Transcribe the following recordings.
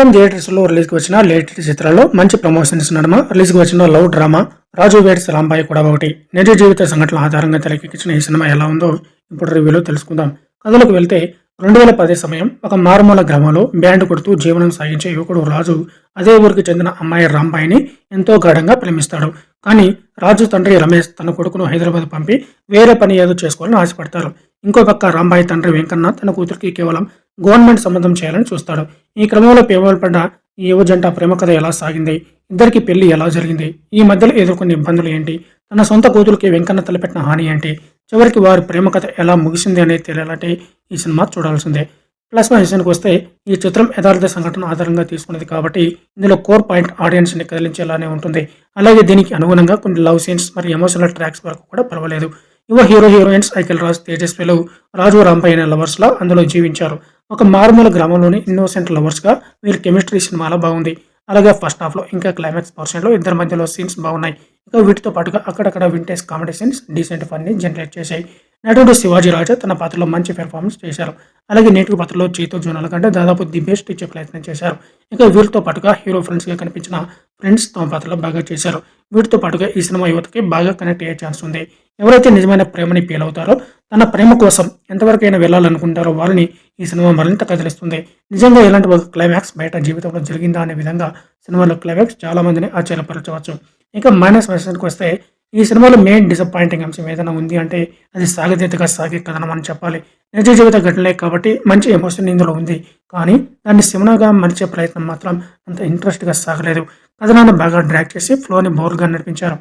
శనివారం థియేటర్స్లో రిలీజ్కి వచ్చిన లేటెస్ట్ చిత్రాల్లో మంచి ప్రమోషన్స్ నడుమ. రిలీజ్కి వచ్చిన love drama Raju weds Rambai కూడా ఒకటి. నిజ జీవిత సంఘటనల ఆధారంగా తెరకెక్కించిన ఈ సినిమా ఎలా ఉందో ఇప్పుడు రివ్యూలో తెలుసుకుందాం. కథలకు వెళ్తే రెండు వేల పది సమయం ఒక మారుమూల గ్రామంలో బ్యాండ్ కొడుతూ జీవనం సాగించే యువకుడు రాజు అదే ఊరికి చెందిన అమ్మాయి రాంబాయిని ఎంతో గాఢంగా ప్రేమిస్తాడు. కానీ రాజు తండ్రి రమేష్ తన కొడుకును హైదరాబాద్ పంపి వేరే పని ఏదో చేసుకోవాలని ఆశపడతారు. ఇంకో పక్క రాంబాయి తండ్రి వెంకన్న తన కూతురికి కేవలం గవర్నమెంట్ సంబంధం చేయాలని చూస్తాడు. ఈ క్రమంలో పడ్డ ఈ యువ జంట ప్రేమ కథ ఎలా సాగింది? ఇద్దరికి పెళ్ళి ఎలా జరిగింది? ఈ మధ్యలో ఎదుర్కొన్న ఇబ్బందులు ఏంటి? తన సొంత కూతురికి వెంకన్న తలపెట్టిన హాని ఏంటి? చివరికి వారి ప్రేమ కథ ఎలా ముగిసింది అనేది తెలియాలంటే ఈ సినిమా చూడాల్సిందే. ప్లస్ విషయానికి వస్తే ఈ చిత్రం యథార్థ సంఘటన ఆధారంగా తీసుకున్నది కాబట్టి ఇందులో కోర్ పాయింట్ ఆడియన్స్ని కదిలించేలానే ఉంటుంది. అలాగే దీనికి అనుగుణంగా కొన్ని లవ్ సీన్స్ మరియు ఎమోషనల్ ట్రాక్స్ వరకు కూడా పర్వాలేదు. యువ హీరో హీరోయిన్స్ ఐకిల్ రాజ్ తేజస్విలు రాజు రాంపై అయిన లవర్స్లా అందులో జీవించారు. ఒక మారుమూల గ్రామంలోని ఇన్నోసెంట్ లవర్స్గా వీరి కెమిస్ట్రీ సినిమాలో బాగుంది. అలాగే ఫస్ట్ హాఫ్లో ఇంకా క్లైమాక్స్ పోర్షన్లో ఇద్దరి మధ్యలో సీన్స్ బాగున్నాయి. ఇంకా వీటితో పాటుగా అక్కడక్కడ vintage comedy scenes decent funny generate చేశాయి. నటుడు శివాజీ రాజా తన పాత్రలో మంచి పెర్ఫార్మెన్స్ చేశారు. అలాగే నేటి పాత్రలో చేతో జోనాల కంటే దాదాపు ది బెస్ట్ ఇచ్చే ప్రయత్నం చేశారు. ఇంకా వీరితో పాటుగా హీరో ఫ్రెండ్స్గా కనిపించిన ఫ్రెండ్స్ తమ పాత్రలో బాగా చేశారు. వీటితో పాటుగా ఈ సినిమా యువతకి బాగా కనెక్ట్ అయ్యే ఛాన్స్ ఉంది. ఎవరైతే నిజమైన ప్రేమని ఫీల్ అవుతారో తన ప్రేమ కోసం ఎంతవరకైనా వెళ్ళాలనుకుంటారో వారిని ఈ సినిమా మరింత కదిలిస్తుంది. నిజంగా ఇలాంటి ఒక క్లైమాక్స్ బయట జీవితంలో జరిగిందా అనే విధంగా సినిమాలో క్లైమాక్స్ చాలా మందిని ఆశ్చర్యపరచవచ్చు. ఇంకా మైనస్ విషయానికి వస్తే ఈ సినిమాలో మెయిన్ డిసప్పాయింటింగ్ అంశం ఏదైనా ఉంది అంటే అది సాగతీతగా సాగే కథనం అని చెప్పాలి. నిజ జీవిత ఘటనలే కాబట్టి మంచి ఎమోషన్ ఇందులో ఉంది. కానీ దాన్ని సినిమాగా మలిచే ప్రయత్నం మాత్రం అంత ఇంట్రెస్ట్గా సాగలేదు. కథనాన్ని బాగా డ్రాక్ చేసి ఫ్లోని బోర్గా నడిపించారు.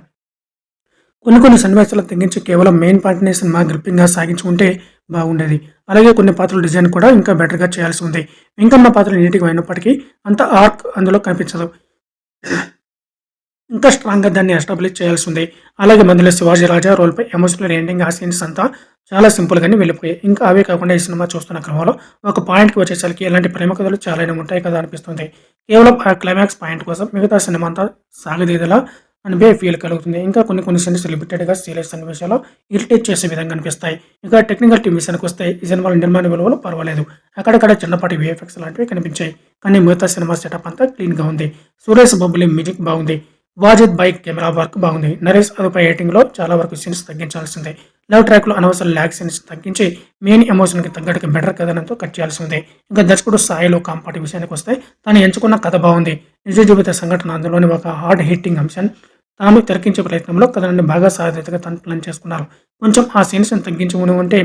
కొన్ని కొన్ని సన్నివేశాలు తగ్గించి కేవలం మెయిన్ పాయింట్ని సినిమా గ్రిప్పింగ్గా సాగించుకుంటే బాగుండేది. అలాగే కొన్ని పాత్రల డిజైన్ కూడా ఇంకా బెటర్గా చేయాల్సి ఉంది. వెంకన్న పాత్ర నీటిగా అయినప్పటికీ అంత ఆర్క్ అందులో కనిపించదు. ఇంకా స్ట్రాంగ్గా దాన్ని ఎస్టాబ్లిష్ చేయాల్సి ఉంది. అలాగే మధ్యలో శివాజీ రాజా రోల్పై ఎమోషనల్ ఎండింగ్ ఆ సీన్స్ అంతా చాలా సింపుల్గానే వెళ్ళిపోయాయి. ఇంకా అవే కాకుండా ఈ సినిమా చూస్తున్న క్రమంలో ఒక పాయింట్కి వచ్చేసరికి ఇలాంటి ప్రేమ కథలు చాలా ఉంటాయి కదా అనిపిస్తుంది. కేవలం ఆ క్లైమాక్స్ పాయింట్ కోసం మిగతా సినిమా అంతా సాగదీదలా అనిపే ఫీల్ కలుగుతుంది. ఇంకా కొన్ని కొన్ని సీన్స్ లిమిటెడ్గా సీరియస్ సన్నివేశాలు ఇరిటేట్ చేసే విధంగా అనిపిస్తాయి. ఇంకా టెక్నికల్ టీమ్ విషయానికి వస్తే ఈ సినిమాల నిర్మాణ విలువలు పర్వాలేదు. అక్కడక్కడ చిన్నపాటి విఎఫ్ఎక్స్ లాంటివి కనిపించాయి. కానీ మిగతా సినిమా సెటప్ అంతా క్లీన్గా ఉంది. సురేష్ బొబ్బులి మ్యూజిక్ బాగుంది. వాజిద్ బైక్ కెమెరా వర్క్ బాగుంది. నరేష్ అదుపై ఎయిటింగ్లో చాలా వరకు సీన్స్ తగ్గించాల్సిందే. లవ్ ట్రాక్లో అనవసర ల్యాక్ సీన్స్ తగ్గించి మెయిన్ ఎమోషన్కి తగ్గట్టుగా బెటర్ కథనంతో కట్ చేయాల్సి ఉంది ఇంకా దర్శకుడు స్థాయిలో కాంపాటి విషయానికి వస్తే తను ఎంచుకున్న కథ బాగుంది. నిజ జీవిత సంఘటన అందులోని ఒక హార్డ్ హిట్టింగ్ అంశాన్ని తాను తెరకించే ప్రయత్నంలో కథనాన్ని బాగా సాధ్యతగా తను ప్లాన్ చేసుకున్నారు. కొంచెం ఆ సీన్స్ని తగ్గించుకుని ఉంటే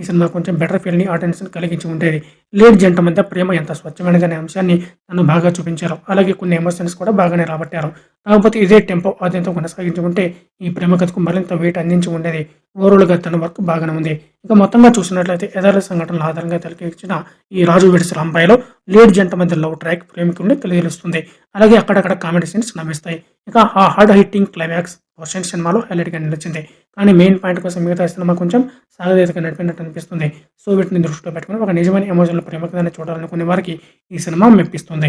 ఈ సినిమా కొంచెం బెటర్ ఫీల్ని ఆడియన్స్ని కలిగించి ఉండేది. లేడ్ జంట మధ్య ప్రేమ ఎంత స్వచ్ఛమైనదనే అంశాన్ని తను బాగా చూపించారు. అలాగే కొన్ని ఎమోషన్స్ కూడా బాగానే రాబట్టారు. కాకపోతే ఇదే టెంపో ఆద్యంతో కొనసాగించుకుంటే ఈ ప్రేమ కథకు మరింత వెయిట్ అందించి ఉండేది. ఓవరాల్గా తన వర్క్ బాగానే ఉంది. ఇక మొత్తంగా చూసినట్లయితే యథార్థ సంఘటనల ఆధారంగా తెరకెక్కించిన ఈ రాజు విడిసి రాంబాయిలో లేడ్ జంట మధ్య లవ్ ట్రాక్ ప్రేమికుల్ని తెలియజేస్తుంది. అలాగే అక్కడక్కడ కామెడీ సీన్స్ నవ్విస్తాయి ఇక ఆ హార్డ్ హిట్టింగ్ క్లైమాక్స్ పోర్షన్ సినిమాలో హైలైట్గా నిలిచింది. కానీ మెయిన్ పాయింట్ కోసం మిగతా సినిమా కొంచెం సాగదీతగా నడిపినట్టు అనిపిస్తుంది. సో వీటిని దృష్టిలో పెట్టుకుని ఒక నిజమైన ఎమోషన్ల ప్రేమ చూడాలనుకునే వారికి ఈ సినిమా మెప్పిస్తుంది.